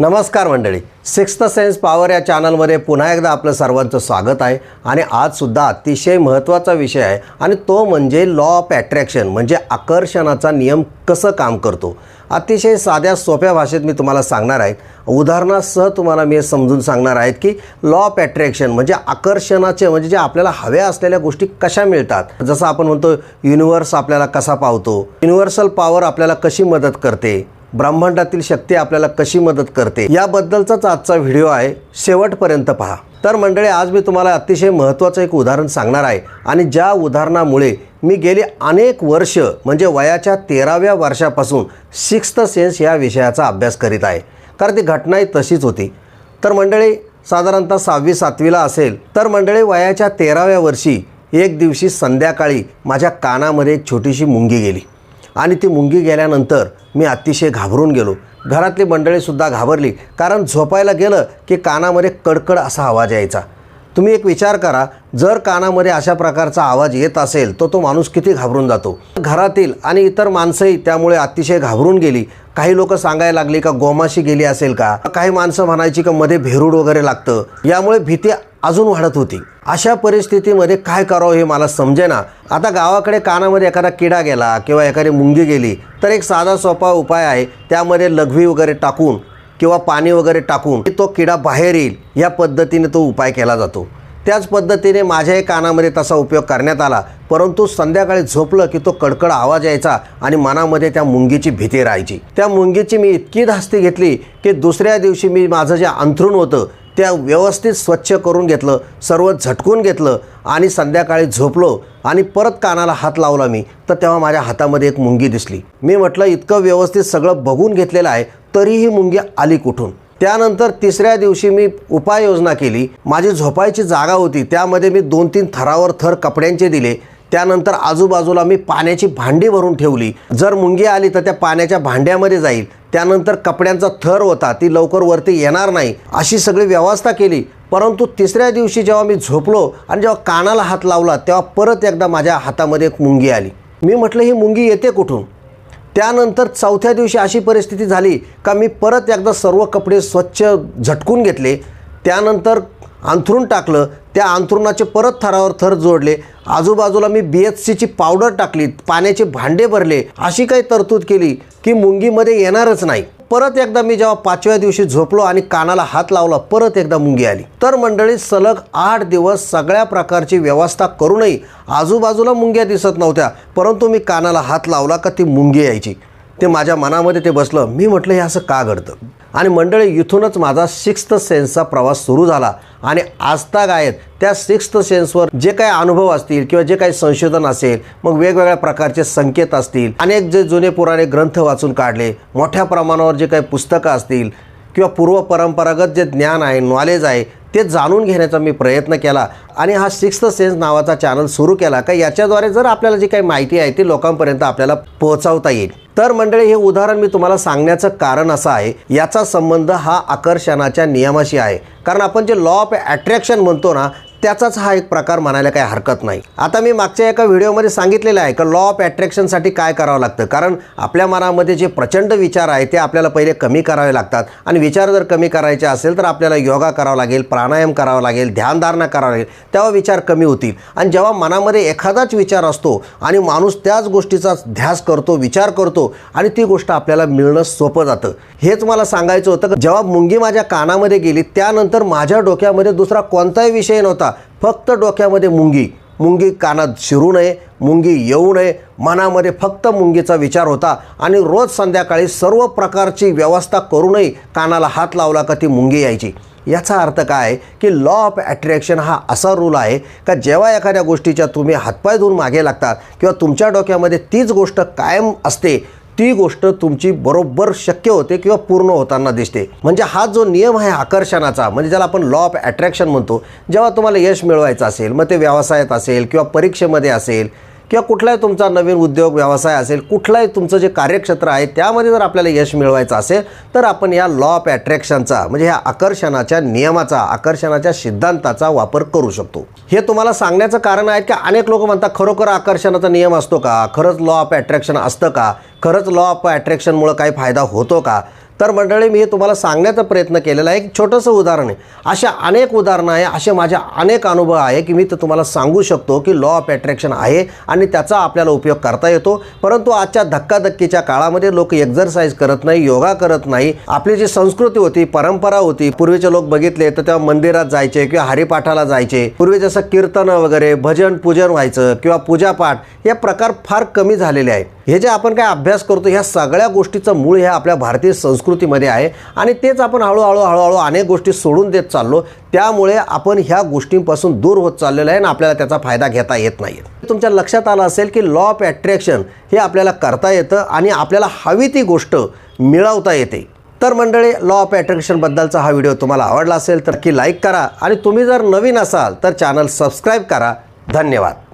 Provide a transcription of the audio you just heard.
नमस्कार मंडळी. Sixth sense power या चॅनलमध्ये पुन्हा एकदा आपलं सर्वांचं स्वागत आहे आणि आजसुद्धा अतिशय महत्त्वाचा विषय आहे आणि तो म्हणजे लॉ ऑफ ॲट्रॅक्शन म्हणजे आकर्षणाचा नियम कसं काम करतो. अतिशय साध्या सोप्या भाषेत मी तुम्हाला सांगणार आहे. उदाहरणासह तुम्हाला मी समजून सांगणार आहेत की लॉ ऑफ ॲट्रॅक्शन म्हणजे आकर्षणाचे म्हणजे जे आपल्याला हव्या असलेल्या गोष्टी कशा मिळतात. जसं आपण म्हणतो युनिवर्स आपल्याला कसा पावतो? युनिव्हर्सल पॉवर आपल्याला कशी मदत करते? ब्रह्मांडातील शक्ती आपल्याला कशी मदत करते याबद्दलचाच आजचा व्हिडिओ आहे. शेवटपर्यंत पहा. तर मंडळी आज मी तुम्हाला अतिशय महत्त्वाचं एक उदाहरण सांगणार आहे आणि ज्या उदाहरणामुळे मी गेली अनेक वर्ष म्हणजे वयाच्या तेराव्या वर्षापासून सिक्स्थ सेन्स या विषयाचा अभ्यास करीत आहे. कारण ती घटनाही तशीच होती. तर मंडळी साधारणतः सहावी सातवीला असेल तर मंडळी वयाच्या तेराव्या वर्षी एक दिवशी संध्याकाळी माझ्या कानामध्ये एक छोटीशी मुंगी गेली. आणि ती मुंगी गेल्यानंतर मी अतिशय घाबरून गेलो. घरातली मंडळीसुद्धा घाबरली कारण झोपायला गेलं की कानामध्ये कडकड असा आवाज यायचा. तुम्ही एक विचार करा जर कानामध्ये अशा प्रकारचा आवाज येत असेल तर तो माणूस किती घाबरून जातो? घरातील आणि इतर माणसंही त्यामुळे अतिशय घाबरून गेली. काही लोक सांगायला लागली का गोमाशी गेली असेल का? काही माणसं म्हणायची का मध्ये भेरूड वगैरे लागतं. यामुळे भीती अजून वाढत होती. अशा परिस्थितीमध्ये काय करावं हे मला समजेना. आता गावाकडे कानामध्ये एखादा किडा गेला किंवा एखादी मुंगी गेली तर एक साधा सोपा उपाय आहे त्यामध्ये लघवी वगैरे टाकून किंवा पाणी वगैरे टाकून तो किडा बाहेर येईल या पद्धतीने तो उपाय केला जातो. त्याच पद्धतीने माझ्याही कानामध्ये तसा उपयोग करण्यात आला परंतु संध्याकाळी झोपलं की तो कडकड आवाज यायचा आणि मनामध्ये त्या मुंगीची भीती राहायची. त्या मुंगीची मी इतकी धास्ती घेतली की दुसऱ्या दिवशी मी माझं जे अंथरूण होतं त्या व्यवस्थित स्वच्छ करून घेतलं सर्व झटकून घेतलं आणि संध्याकाळी झोपलो आणि परत कानाला हात लावला मी तर तेव्हा माझ्या हातामध्ये एक मुंगी दिसली. मी म्हटलं इतकं व्यवस्थित सगळं बघून घेतलेलं आहे तरीही मुंगी आली कुठून? त्यानंतर तिसऱ्या दिवशी मी उपाययोजना केली. माझी झोपायची जागा होती त्यामध्ये मी दोन तीन थरावर थर कपड्यांचे दिले. त्यानंतर आजूबाजूला मी पाण्याची भांडी भरून ठेवली. जर मुंगी आली तर त्या पाण्याच्या भांड्यामध्ये जाईल. त्यानंतर कपड्यांचा थर होता ती लवकर वरती येणार नाही अशी सगळी व्यवस्था केली. परंतु तिसऱ्या दिवशी जेव्हा मी झोपलो आणि जेव्हा कानाला हात लावला तेव्हा परत एकदा माझ्या हातामध्ये एक मुंगी आली. मी म्हटलं ही मुंगी येते कुठून? त्यानंतर चौथ्या दिवशी अशी परिस्थिती झाली का मी परत एकदा सर्व कपडे स्वच्छ झटकून घेतले. त्यानंतर अंथरूण टाकलं त्या अंथरुणाचे परत थरावर थर जोडले आजूबाजूला मी बी एच सीची पावडर टाकली पाण्याचे भांडे भरले अशी काही तरतूद केली की मुंगीमध्ये येणारच नाही. परत एकदा मी जेव्हा पाचव्या दिवशी झोपलो आणि कानाला हात लावला परत एकदा मुंगी आली. तर मंडळी सलग आठ दिवस सगळ्या प्रकारची व्यवस्था करूनही आजूबाजूला मुंग्या दिसत नव्हत्या परंतु मी कानाला हात लावला का ती मुंगी यायची. ते माझ्या मनामध्ये ते बसलं. मी म्हटलं हे असं का घडतं? आणि मंडळी इथूनच माझा सिक्स्थ सेन्सचा प्रवास सुरू झाला. आणि आजतागायत त्या सिक्स्थ सेन्सवर जे काही अनुभव असतील किंवा जे काही संशोधन असेल मग वेगवेगळ्या प्रकारचे संकेत असतील. अनेक जे जुने पुराणे ग्रंथ वाचून काढले. मोठ्या प्रमाणावर जे काही पुस्तकं असतील किंवा पूर्व परंपरागत जे ज्ञान आहे नॉलेज आहे ते जाणून घेण्याचा मी प्रयत्न केला. आणि हा सिक्स्थ सेन्स नावाचा चॅनल सुरू केला का याच्याद्वारे जर आपल्याला जी काही माहिती आहे ती लोकांपर्यंत आपल्याला पोहोचवता येईल. तर मंडळी हे उदाहरण मी तुम्हाला सांगण्याचं कारण असं आहे याचा संबंध हा आकर्षणाच्या नियमाशी आहे. कारण आपण जे लॉ ऑफ ॲट्रॅक्शन म्हणतो ना त्याचाच हा एक प्रकार म्हणायला काही हरकत नाही. आता मी मागच्या एका व्हिडिओमध्ये सांगितलेलं आहे का लॉ ऑफ अट्रॅक्शनसाठी काय करावं लागतं? कारण आपल्या मनामध्ये जे प्रचंड विचार आहे ते आपल्याला पहिले कमी करावे लागतात. आणि विचार जर कमी करायचे असेल तर आपल्याला योगा करावा लागेल प्राणायाम करावा लागेल ध्यानधारणा करावं लागेल तेव्हा विचार कमी होतील. आणि जेव्हा मनामध्ये एखादाच विचार असतो आणि माणूस त्याच गोष्टीचा ध्यास करतो विचार करतो आणि ती गोष्ट आपल्याला मिळणं सोपं जातं. हेच मला सांगायचं होतं की जेव्हा मुंगी माझ्या कानामध्ये गेली त्यानंतर माझ्या डोक्यामध्ये दुसरा कोणताही विषय नव्हता. फक्त डोक्यामध्ये मुंगी. मुंगी कानात शिरू नये मुंगी येऊ नये. मनामध्ये फक्त मुंगीचा विचार होता आणि रोज संध्याकाळी सर्व प्रकारची व्यवस्था करूनही कानाला हात लावला का ती मुंगी यायची. याचा अर्थ काय की लॉ ऑफ ॲट्रॅक्शन हा असा रूल आहे का जेव्हा एखाद्या गोष्टीच्या तुम्ही हातपाय धुवून मागे लागतात किंवा तुमच्या डोक्यामध्ये तीच गोष्ट कायम असते ती गोष्ट तुमची बरोबर शक्य होते किंवा पूर्ण होताना दिसते. म्हणजे हा जो नियम आहे आकर्षणाचा म्हणजे ज्याला आपण लॉ ऑफ अट्रॅक्शन म्हणतो जेव्हा तुम्हाला यश मिळवायचं असेल मग ते व्यवसायात असेल किंवा परीक्षेमध्ये असेल किंवा कुठलाही तुमचा नवीन उद्योग व्यवसाय असेल कुठलाही तुमचं जे कार्यक्षेत्र आहे त्यामध्ये जर आपल्याला यश मिळवायचं असेल तर आपण या लॉ ऑफ ॲट्रॅक्शनचा म्हणजे ह्या आकर्षणाच्या नियमाचा आकर्षणाच्या सिद्धांताचा वापर करू शकतो. हे तुम्हाला सांगण्याचं कारण आहे की अनेक लोक म्हणतात खरोखर आकर्षणाचा नियम असतो का? खरंच लॉ ऑफ ॲट्रॅक्शन असतं का? खरंच लॉ ऑफ ॲट्रॅक्शनमुळं काही फायदा होतो का? तर मंडळी मी तुम्हाला सांगण्याचा प्रयत्न केलेला आहे. एक छोटंसं उदाहरण आहे. अशा अनेक उदाहरणं आहे असे माझे अनेक अनुभव आहे की मी तर तुम्हाला सांगू शकतो की लॉ ऑफ अट्रॅक्शन आहे आणि त्याचा आपल्याला उपयोग करता येतो. परंतु आजच्या धक्काधक्कीच्या काळामध्ये लोक एक्झरसाईज करत नाही योगा करत नाही. आपली जी संस्कृती होती परंपरा होती पूर्वीचे लोक बघितले तर तेव्हा मंदिरात जायचे किंवा हरिपाठाला जायचे. पूर्वी जसं कीर्तन वगैरे भजन पूजन व्हायचं किंवा पूजापाठ हे प्रकार फार कमी झालेले आहेत. हे जे आपण काय अभ्यास करतो ह्या सगळ्या गोष्टीचं मूळ हे आपल्या भारतीय संस्कृती संस्कृतीमध्ये आहे. आणि तेच आपण हळूहळू हळूहळू अनेक गोष्टी सोडून देत चाललो. त्यामुळे आपण ह्या गोष्टींपासून दूर होत चाललेलो आहे आणि आपल्याला त्याचा फायदा घेता येत नाही. तुमच्या लक्षात आलं असेल की लॉ ऑफ ॲट्रॅक्शन हे आपल्याला करता येतं आणि आपल्याला हवी ती गोष्ट मिळवता येते. तर मंडळी लॉ ऑफ ॲट्रॅक्शनबद्दलचा हा व्हिडिओ तुम्हाला आवडला असेल तर की लाईक करा. आणि तुम्ही जर नवीन असाल तर चॅनल सबस्क्राईब करा. धन्यवाद.